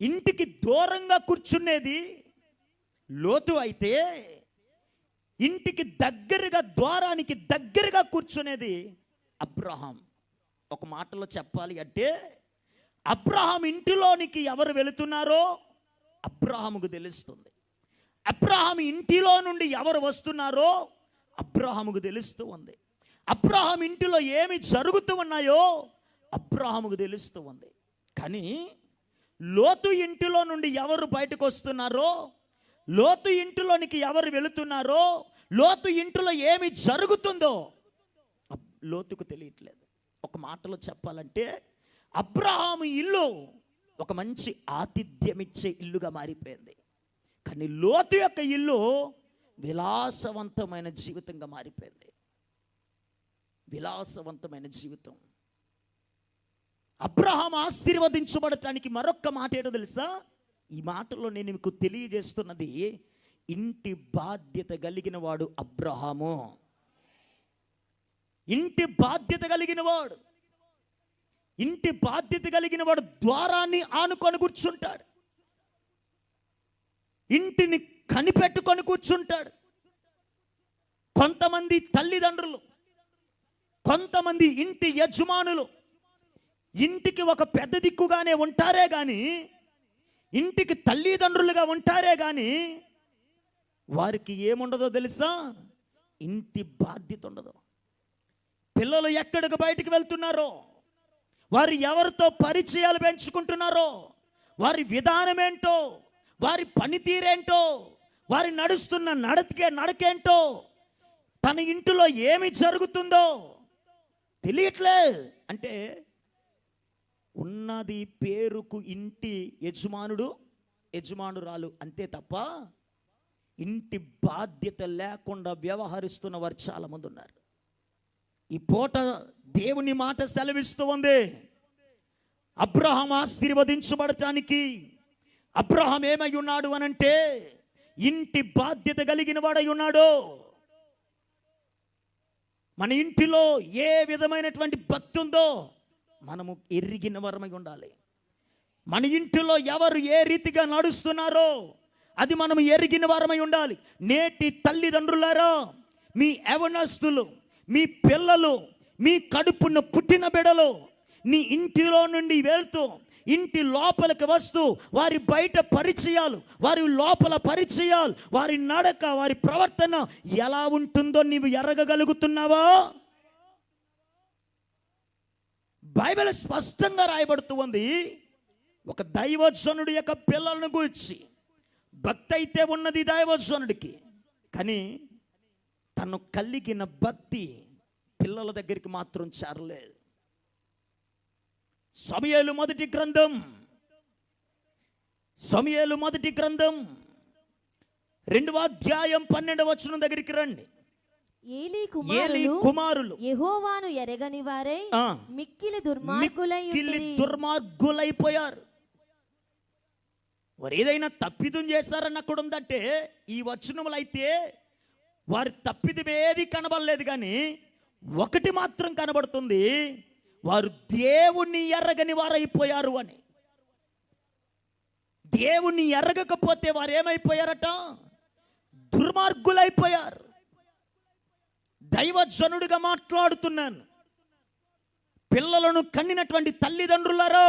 ఇంటికి దూరంగా కూర్చునేది లోతు అయితే ఇంటికి దగ్గరగా ద్వారానికి దగ్గరగా కూర్చునేది అబ్రహాం. ఒక మాటలో చెప్పాలి అంటే అబ్రహాం ఇంటిలోనికి ఎవరు వెళుతున్నారో అబ్రహాముకు తెలుస్తుంది. అబ్రహాం ఇంటిలో నుండి ఎవరు వస్తున్నారో అబ్రహాముకు తెలుస్తూ ఉంది. అబ్రహాం ఇంటిలో ఏమి జరుగుతూ ఉన్నాయో అబ్రహాముకు తెలుస్తూ ఉంది. కానీ లోతు ఇంటిలో నుండి ఎవరు బయటకు వస్తున్నారో? లోతు ఇంటిలోనికి ఎవరు వెళుతున్నారో? లోతు ఇంటిలో ఏమి జరుగుతుందో? లోతుకు తెలియట్లేదు. ఒక మాటలో చెప్పాలంటే అబ్రహాము ఇల్లు ఒక మంచి ఆతిథ్యమిచ్చే ఇల్లుగా మారిపోయింది. కానీ లోతు యొక్క ఇల్లు విలాసవంతమైన జీవితంగా మారిపోయింది. విలాసవంతమైన జీవితం. అబ్రహాం ఆశీర్వదించబడటానికి మరొక్క మాట ఏంటో తెలుసా? ఈ మాటలో నేను మీకు తెలియజేస్తున్నది ఇంటి బాధ్యత కలిగిన వాడు అబ్రహాము. ఇంటి బాధ్యత కలిగిన వాడు ఇంటి బాధ్యత కలిగిన వాడు ద్వారాన్ని ఆనుకొని కూర్చుంటాడు. ఇంటిని కనిపెట్టుకొని కూర్చుంటాడు. కొంతమంది తల్లిదండ్రులు కొంతమంది ఇంటి యజమానులు ఇంటికి ఒక పెద్ద దిక్కుగానే ఉంటారే కానీ ఇంటికి తల్లిదండ్రులుగా ఉంటారే కానీ వారికి ఏముండదో తెలుసా? ఇంటి బాధ్యత ఉండదు. పిల్లలు ఎక్కడికి బయటికి వెళ్తున్నారో వారు ఎవరితో పరిచయాలు పెంచుకుంటున్నారో వారి విధానం ఏంటో వారి పనితీరేంటో వారి నడుస్తున్న నడకే నడకేంటో తన ఇంటిలో ఏమి జరుగుతుందో తెలియట్లే. అంటే ఉన్నది పేరుకు ఇంటి యజమానుడు యజమానురాలు అంతే తప్ప ఇంటి బాధ్యత లేకుండా వ్యవహరిస్తున్న వారు చాలామంది ఉన్నారు. ఈ పూట దేవుని మాట సెలవిస్తూ ఉంది. అబ్రహం ఆశీర్వదించబడటానికి అబ్రహం ఏమై ఉన్నాడు అనంటే ఇంటి బాధ్యత కలిగిన వాడై ఉన్నాడు. మన ఇంటిలో ఏ విధమైనటువంటి భక్తి ఉందో మనము ఎరిగిన వరమై ఉండాలి. మన ఇంటిలో ఎవరు ఏ రీతిగా నడుస్తున్నారో అది మనం ఎరిగిన వారమై ఉండాలి. నేటి తల్లిదండ్రులారా మీ యవనస్తులు మీ పిల్లలు మీ కడుపున పుట్టిన బిడలు నీ ఇంటిలో నుండి వెళ్తూ ఇంటి లోపలికి వస్తూ వారి బయట పరిచయాలు వారి లోపల పరిచయాలు వారి నడక వారి ప్రవర్తన ఎలా ఉంటుందో నీవు ఎరగగలుగుతున్నావా? బైబిల్ స్పష్టంగా రాయబడుతూ ఉంది. ఒక దైవజనుడి యొక్క పిల్లలను గురించి భక్తి అయితే ఉన్నది దైవజనుడికి కానీ తను కలిగిన భక్తి పిల్లల దగ్గరికి మాత్రం చేరలేదు. సమయలు మొదటి గ్రంథం సమయలు మొదటి గ్రంథం రెండవ అధ్యాయం పన్నెండవ వచనం దగ్గరికి రండి. ఏలీ కుమారులు కుమారులు. యెహోవాను ఎరగని వారై మిక్కిలి దుర్మార్గులై. దుర్మార్గులైపోయారు. వారు ఏదైనా తప్పిదం చేశారని అక్కడ ఉందంటే ఈ వచనములు అయితే వారి తప్పిదం ఏది కనబడలేదు కానీ ఒకటి మాత్రం కనబడుతుంది. వారు దేవుణ్ణి ఎర్రగని వారైపోయారు అని. దేవుణ్ణి ఎరగకపోతే వారు ఏమైపోయారట దుర్మార్గులైపోయారు. దైవజనుడిగా మాట్లాడుతున్నాను. పిల్లలను కన్నినటువంటి తల్లిదండ్రులారా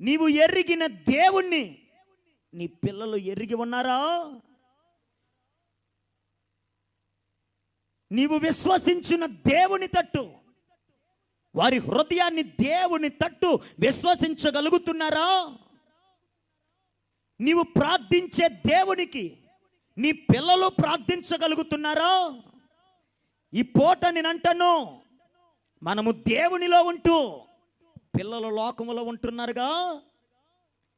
నీవు ఎరిగిన దేవుణ్ణి నీ పిల్లలు ఎరిగి ఉన్నారా? నీవు విశ్వసించిన దేవుని తట్టు వారి హృదయాన్ని దేవుని తట్టు విశ్వసించగలుగుతున్నారా? నీవు ప్రార్థించే దేవునికి నీ పిల్లలు ప్రార్థించగలుగుతున్నారా? ఈ పూట నేనంటాను. మనము దేవునిలో ఉంటూ పిల్లలు లోకములో ఉంటున్నారుగా?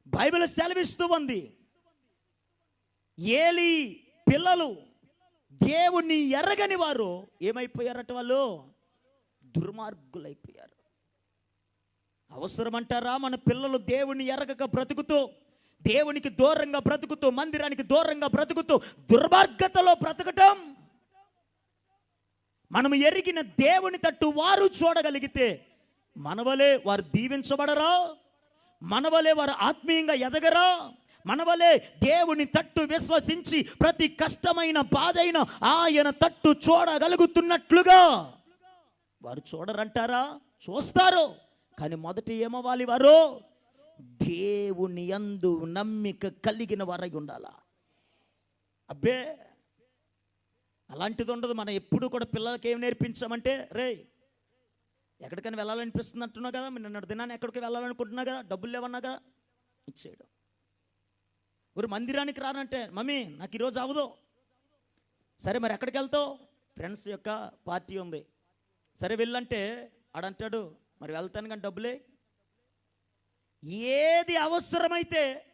బైబిల్ సెలవిస్తూ ఉంది. ఏలి పిల్లలు దేవుణ్ణి ఎరగని వారు ఏమైపోయారట వాళ్ళు? దుర్మార్గులైపోయారు. అవసరమంటారా మన పిల్లలు దేవుణ్ణి ఎరగక బ్రతుకుతూ? దేవునికి దూరంగా బ్రతుకుతూ మందిరానికి దూరంగా బ్రతుకుతూ దుర్మార్గతలో బ్రతకటం. మనం ఎరిగిన దేవుని తట్టు వారు చూడగలిగితే మనవలే వారు దీవించబడరా? మనవలే వారు ఆత్మీయంగా ఎదగరా? మనవలే దేవుని తట్టు విశ్వసించి ప్రతి కష్టమైన బాధైన ఆయన తట్టు చూడగలుగుతున్నట్లుగా. వారు చూడరంటారా? చూస్తారు. కానీ మొదట ఏమవ్వాలి వారు? దేవుని యందు నమ్మిక కలిగిన వారై ఉండాలా? అబ్బే అలాంటిది ఉండదు. మనం ఎప్పుడు కూడా పిల్లలకి ఏం నేర్పించామంటే రే ఎక్కడికైనా వెళ్ళాలనిపిస్తుంది అంటున్నావు కదా నిన్న దినాన్ని ఎక్కడికి వెళ్ళాలనుకుంటున్నా కదా డబ్బులు లేవన్నా కదా? ఇచ్చేయడం. ஒரு మందిరానికి రానంటే మమ్మీ నాకు ఈరోజు అవదు సరే మరి ఎక్కడికి వెళ్తావు? ఫ్రెండ్స్ యొక్క పార్టీ ఉంది. సరే వెళ్ళంటే ఆడంటాడు మరి వెళ్తాను కానీ డబ్బులే ఏది అవసరమైతే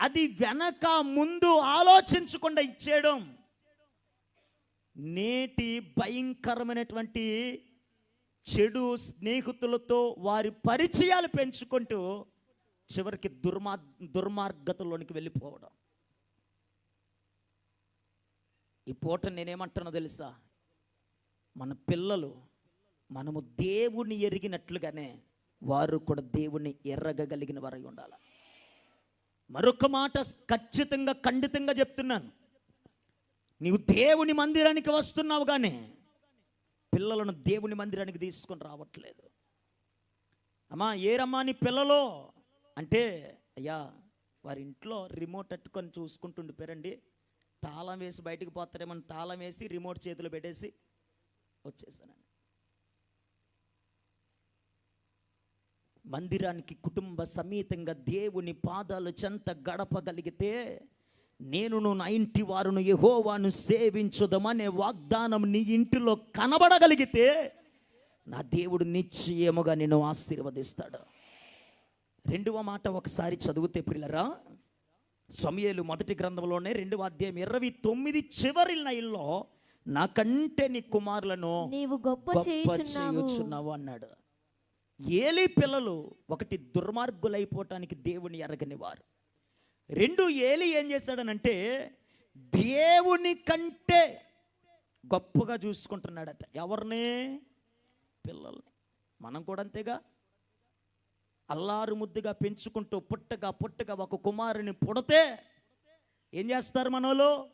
అది వెనక ముందు ఆలోచించకుండా ఇచ్చేయడం నేటి భయంకరమైనటువంటి చెడు స్నేహితులతో వారి పరిచయాలు పెంచుకుంటూ చివరికి దుర్మార్ దుర్మార్గతలోనికి వెళ్ళిపోవడం. ఈ పూట నేనేమంటున్నా తెలుసా? మన పిల్లలు మనము దేవుని ఎరిగినట్లుగానే వారు కూడా దేవుని ఎర్రగగలిగిన వారై ఉండాలి. మరొక మాట ఖచ్చితంగా ఖండితంగా చెప్తున్నాను. నీవు దేవుని మందిరానికి వస్తున్నావు కానీ పిల్లలను దేవుని మందిరానికి తీసుకొని రావట్లేదు. అమ్మా ఏరమ్మా నీ పిల్లలు? అంటే అయ్యా వారి ఇంట్లో రిమోట్ అట్టుకొని చూసుకుంటుండిపోయారండి తాళం వేసి బయటికి పోతారేమని తాళం వేసి రిమోట్ చేతిలో పెట్టేసి వచ్చేసానండి. మందిరానికి కుటుంబ సమేతంగా దేవుని పాదాలు చెంత గడపగలిగితే నేనును నా ఇంటి వారును యెహోవాను సేవించుదమనే వాగ్దానం నీ ఇంటిలో కనబడగలిగితే నా దేవుడు నిశ్చయముగా నిన్ను ఆశీర్వదిస్తాడు. రెండవ మాట ఒకసారి చదివితే పిల్లరా సమయలు మొదటి గ్రంథంలోనే రెండవ అధ్యాయం ఇరవై తొమ్మిది చివరి లైన్లో నాకంటే నీ కుమారులను నీవు గొప్ప చేయుచున్నావు అన్నాడు. ఏలి పిల్లలు ఒకటి దుర్మార్గులైపోవటానికి దేవుని ఎరగని వారు రెండు ఏలి ఏం చేశాడనంటే దేవుని కంటే గొప్పగా చూసుకుంటున్నాడట. ఎవరిని? పిల్లల్ని. మనం కూడా అంతేగా? అల్లారు ముద్దుగా పెంచుకుంటూ పుట్టగా పుట్టగా ఒక కుమారుని పుడితే ఏం చేస్తారు మనలో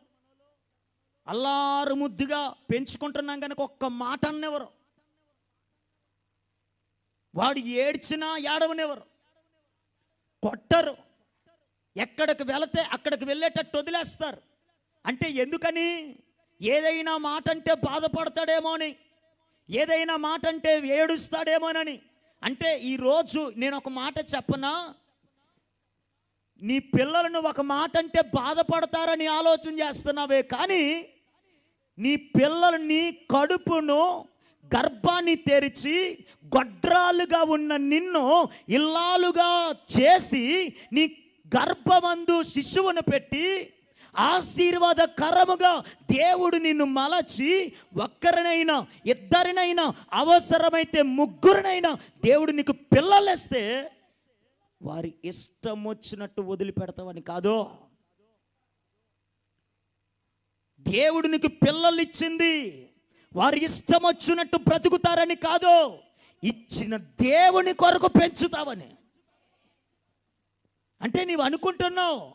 అల్లారు ముద్దుగా పెంచుకుంటున్నాం కనుక ఒక్క మాట అన్నెవరు? వాడు ఏడ్చినా ఏడవనివ్వరు. కొట్టరు. ఎక్కడికి వెళితే అక్కడికి వెళ్ళేటట్టు వదిలేస్తారు. అంటే ఎందుకని? ఏదైనా మాట అంటే బాధపడతాడేమో అని. ఏదైనా మాట అంటే ఏడుస్తాడేమోనని. అంటే ఈరోజు నేను ఒక మాట చెప్పనా? నీ పిల్లలను ఒక మాట అంటే బాధపడతారని ఆలోచన చేస్తున్నావే కానీ నీ పిల్లల్ని కడుపును గర్భాన్ని తెరిచి గొడ్రాలుగా ఉన్న నిన్ను ఇల్లాలుగా చేసి నీ గర్భమందు శిశువును పెట్టి ఆశీర్వాదకరముగా దేవుడు నిన్ను మలచి ఒక్కరినైనా ఇద్దరినైనా అవసరమైతే ముగ్గురినైనా దేవుడు నీకు పిల్లలేస్తే వారి ఇష్టం వచ్చినట్టు వదిలిపెడతావని కాదు. దేవుడు నీకు పిల్లలిచ్చింది. వారి ఇష్టం వచ్చినట్టు బ్రతుకుతారని కాదు. ఇచ్చిన దేవుని కొరకు పెంచుతావని. అంటే నీవు అనుకుంటున్నావు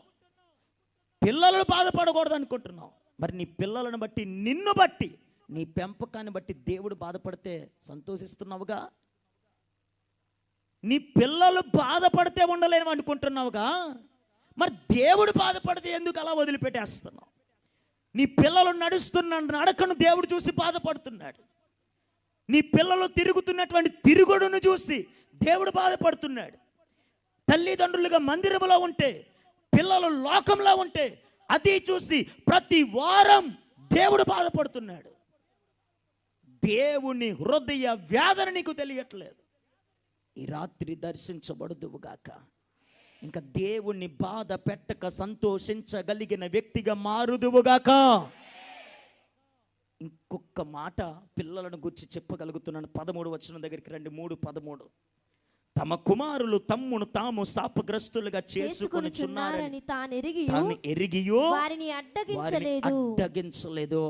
పిల్లలను బాధపడకూడదు అనుకుంటున్నావు మరి నీ పిల్లలను బట్టి నిన్ను బట్టి నీ పెంపకాన్ని బట్టి దేవుడు బాధపడితే సంతోషిస్తున్నావుగా? నీ పిల్లలు బాధపడితే ఉండలేము అనుకుంటున్నావుగా? మరి దేవుడు బాధపడితే ఎందుకు అలా వదిలిపెట్టేస్తున్నావు? నీ పిల్లలు నడుస్తున్న నడకను దేవుడు చూసి బాధపడుతున్నాడు. నీ పిల్లలు తిరుగుతున్నటువంటి తిరుగుడును చూసి దేవుడు బాధపడుతున్నాడు. తల్లిదండ్రులుగా మందిరంలో ఉంటే పిల్లలు లోకంలో ఉంటే అది చూసి ప్రతి వారం దేవుడు బాధపడుతున్నాడు. దేవుని హృదయ వ్యాధన నీకు తెలియట్లేదు. ఈ రాత్రి దర్శించబడుదువుగాక. ఇంకా దేవుణ్ణి బాధ పెట్టక సంతోషించగలిగిన వ్యక్తిగా మారుదువుగాక. ఇంకొక మాట పిల్లలను గురించి చెప్పగలుగుతున్నాను. పదమూడు వచ్చిన దగ్గరికి రండి. మూడు పదమూడు. తమ కుమారులు తమ్మును తాము శాపగ్రస్తులుగా చేసుకొని తాను ఎరిగియో. వారిని అడ్డగించలేదు. అడ్డగించలేదు.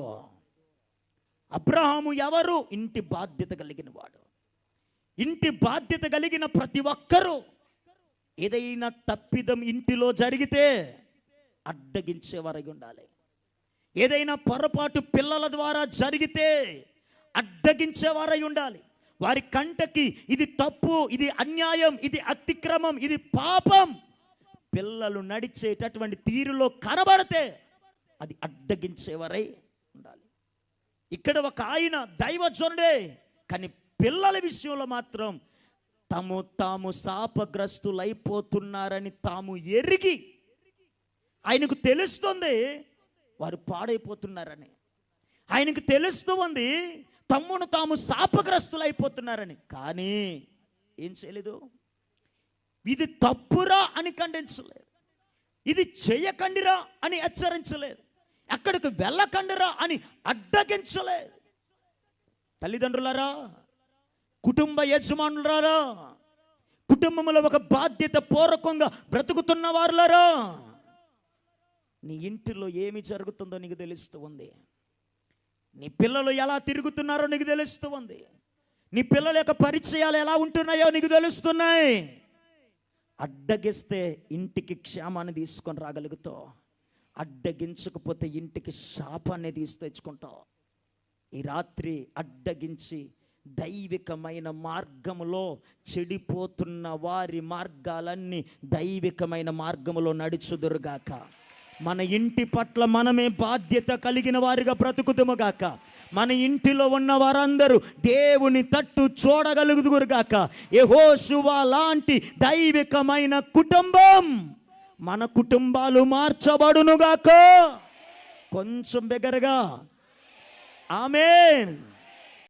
అబ్రహాము ఎవరు? ఇంటి బాధ్యత కలిగిన వాడు. ఇంటి బాధ్యత కలిగిన ప్రతి ఒక్కరూ ఏదైనా తప్పిదం ఇంటిలో జరిగితే అడ్డగించే వారై ఉండాలి. ఏదైనా పొరపాటు పిల్లల ద్వారా జరిగితే అడ్డగించేవారై ఉండాలి. వారి కంటకి ఇది తప్పు ఇది అన్యాయం ఇది అతిక్రమం ఇది పాపం. పిల్లలు నడిచేటటువంటి తీరులో కనబడితే అది అడ్డగించేవారై ఉండాలి. ఇక్కడ ఒక ఆయన దైవజనుడే కానీ పిల్లల విషయంలో మాత్రం తాము తాము శాపగ్రస్తులైపోతున్నారని తాము ఎరిగి ఆయనకు తెలుస్తుంది వారు పాడైపోతున్నారని. ఆయనకు తెలుస్తూ ఉంది తమ్మును తాము శాపగ్రస్తులైపోతున్నారని. కానీ ఏం చేయలేదు? ఇది తప్పురా అని ఖండించలేదు. ఇది చేయకండిరా అని హెచ్చరించలేదు. ఎక్కడికి వెళ్ళకండిరా అని అడ్డగించలేదు. తల్లిదండ్రులారా కుటుంబ యజమానులారా కుటుంబంలో ఒక బాధ్యత పూర్వకంగా బ్రతుకుతున్న వారులారా నీ ఇంటిలో ఏమి జరుగుతుందో నీకు తెలుస్తూ ఉంది. నీ పిల్లలు ఎలా తిరుగుతున్నారో నీకు తెలుస్తూ ఉంది. నీ పిల్లల యొక్క పరిచయాలు ఎలా ఉంటున్నాయో నీకు తెలుస్తున్నాయి. అడ్డగిస్తే ఇంటికి క్షేమాన్ని తీసుకొని రాగలుగుతావు. అడ్డగించకపోతే ఇంటికి శాపాన్ని తీసి తెచ్చుకుంటావు. ఈ రాత్రి అడ్డగించి దైవికమైన మార్గములో చెడిపోతున్న వారి మార్గాలన్నీ దైవికమైన మార్గములో నడుచుదురుగాక. మన ఇంటి పట్ల మనమే బాధ్యత కలిగిన వారిగా బ్రతుకుతుముగాక మన ఇంటిలో ఉన్న వారందరూ దేవుని తట్టు చూడగలుగుదురుగాక యహోశువా లాంటి దైవికమైన కుటుంబం మన కుటుంబాలు మార్చబడునుగాక కొంచెం బిగరగా ఆమెన్.